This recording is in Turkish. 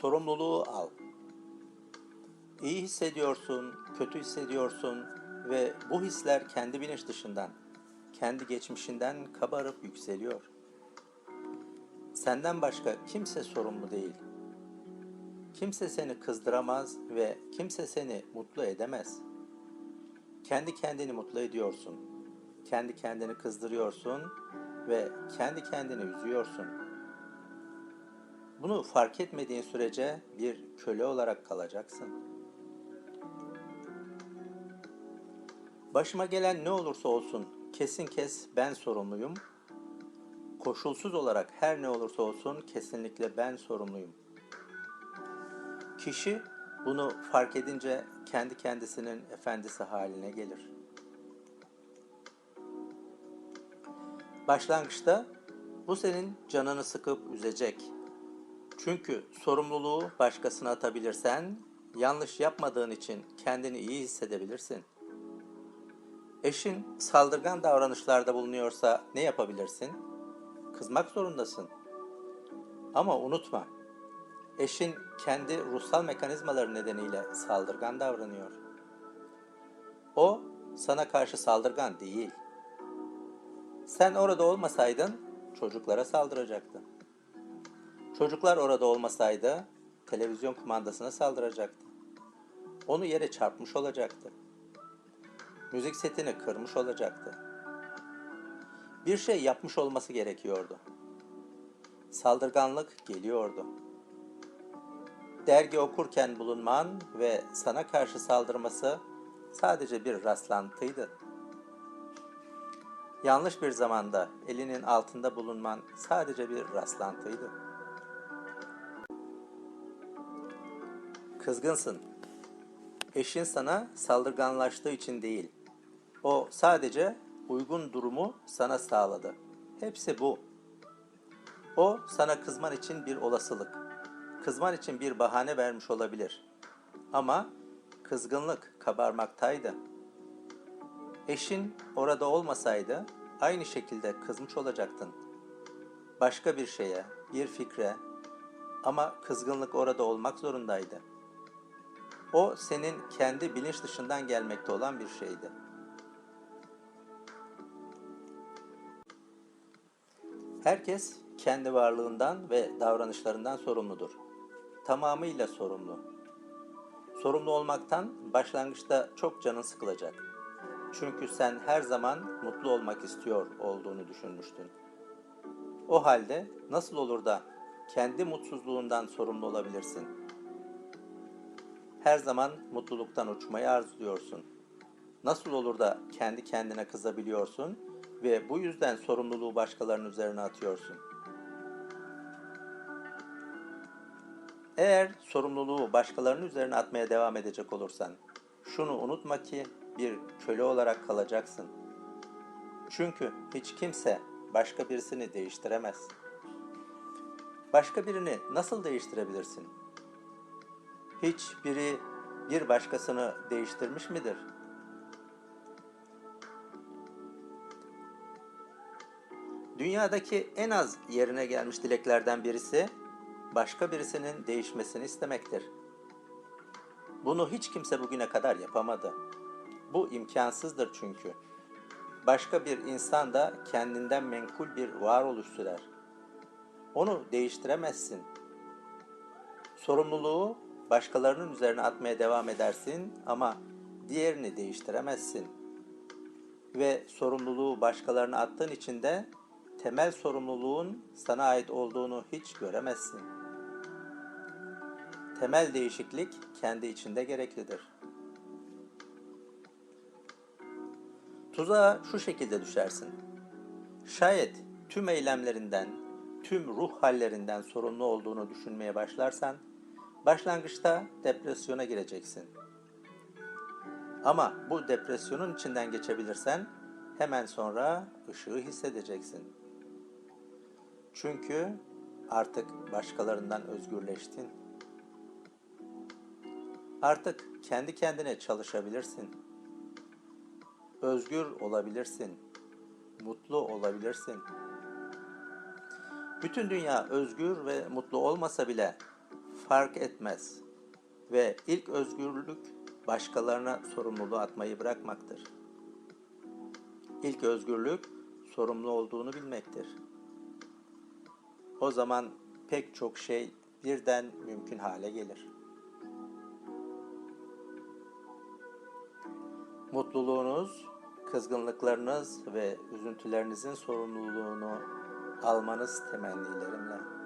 sorumluluğu al. İyi hissediyorsun, kötü hissediyorsun ve bu hisler kendi bilinç dışından, kendi geçmişinden kabarıp yükseliyor. Senden başka kimse sorumlu değil. Kimse seni kızdıramaz ve kimse seni mutlu edemez. Kendi kendini mutlu ediyorsun. Kendi kendini kızdırıyorsun ve kendi kendini üzüyorsun. Bunu fark etmediğin sürece bir köle olarak kalacaksın. Başıma gelen ne olursa olsun kesin kes ben sorumluyum. Koşulsuz olarak her ne olursa olsun kesinlikle ben sorumluyum. Kişi bunu fark edince kendi kendisinin efendisi haline gelir. Başlangıçta bu senin canını sıkıp üzecek. Çünkü sorumluluğu başkasına atabilirsen yanlış yapmadığın için kendini iyi hissedebilirsin. Eşin saldırgan davranışlarda bulunuyorsa ne yapabilirsin? Kızmak zorundasın. Ama unutma, eşin kendi ruhsal mekanizmaları nedeniyle saldırgan davranıyor. O sana karşı saldırgan değil. Sen orada olmasaydın çocuklara saldıracaktı. Çocuklar orada olmasaydı televizyon kumandasına saldıracaktı. Onu yere çarpmış olacaktı. Müzik setini kırmış olacaktı. Bir şey yapmış olması gerekiyordu. Saldırganlık geliyordu. Dergi okurken bulunman ve sana karşı saldırması sadece bir rastlantıydı. Yanlış bir zamanda elinin altında bulunman sadece bir rastlantıydı. Kızgınsın. Eşin sana saldırganlaştığı için değil. O sadece uygun durumu sana sağladı. Hepsi bu. O sana kızman için bir olasılık. Kızman için bir bahane vermiş olabilir. Ama kızgınlık kabarmaktaydı. Eşin orada olmasaydı aynı şekilde kızmış olacaktın. Başka bir şeye, bir fikre ama kızgınlık orada olmak zorundaydı. O senin kendi bilinç dışından gelmekte olan bir şeydi. Herkes kendi varlığından ve davranışlarından sorumludur. Tamamıyla sorumlu. Sorumlu olmaktan başlangıçta çok canın sıkılacak. Çünkü sen her zaman mutlu olmak istiyor olduğunu düşünmüştün. O halde nasıl olur da kendi mutsuzluğundan sorumlu olabilirsin? Her zaman mutluluktan uçmayı arzuluyorsun. Nasıl olur da kendi kendine kızabiliyorsun ve bu yüzden sorumluluğu başkalarının üzerine atıyorsun? Eğer sorumluluğu başkalarının üzerine atmaya devam edecek olursan, şunu unutma ki bir köle olarak kalacaksın. Çünkü hiç kimse başka birisini değiştiremez. Başka birini nasıl değiştirebilirsin? Hiç biri bir başkasını değiştirmiş midir? Dünyadaki en az yerine gelmiş dileklerden birisi başka birisinin değişmesini istemektir. Bunu hiç kimse bugüne kadar yapamadı. Bu imkansızdır çünkü. Başka bir insan da kendinden menkul bir varoluş sürer. Onu değiştiremezsin. Sorumluluğu başkalarının üzerine atmaya devam edersin ama diğerini değiştiremezsin. Ve sorumluluğu başkalarına attığın için de temel sorumluluğun sana ait olduğunu hiç göremezsin. Temel değişiklik kendi içinde gereklidir. Tuzağa şu şekilde düşersin. Şayet tüm eylemlerinden, tüm ruh hallerinden sorumlu olduğunu düşünmeye başlarsan, başlangıçta depresyona gireceksin. Ama bu depresyonun içinden geçebilirsen, hemen sonra ışığı hissedeceksin. Çünkü artık başkalarından özgürleştin. Artık kendi kendine çalışabilirsin. Özgür olabilirsin. Mutlu olabilirsin. Bütün dünya özgür ve mutlu olmasa bile fark etmez. Ve ilk özgürlük başkalarına sorumluluğu atmayı bırakmaktır. İlk özgürlük sorumlu olduğunu bilmektir. O zaman pek çok şey birden mümkün hale gelir. Mutluluğunuz, kızgınlıklarınız ve üzüntülerinizin sorumluluğunu almanız temennilerimle.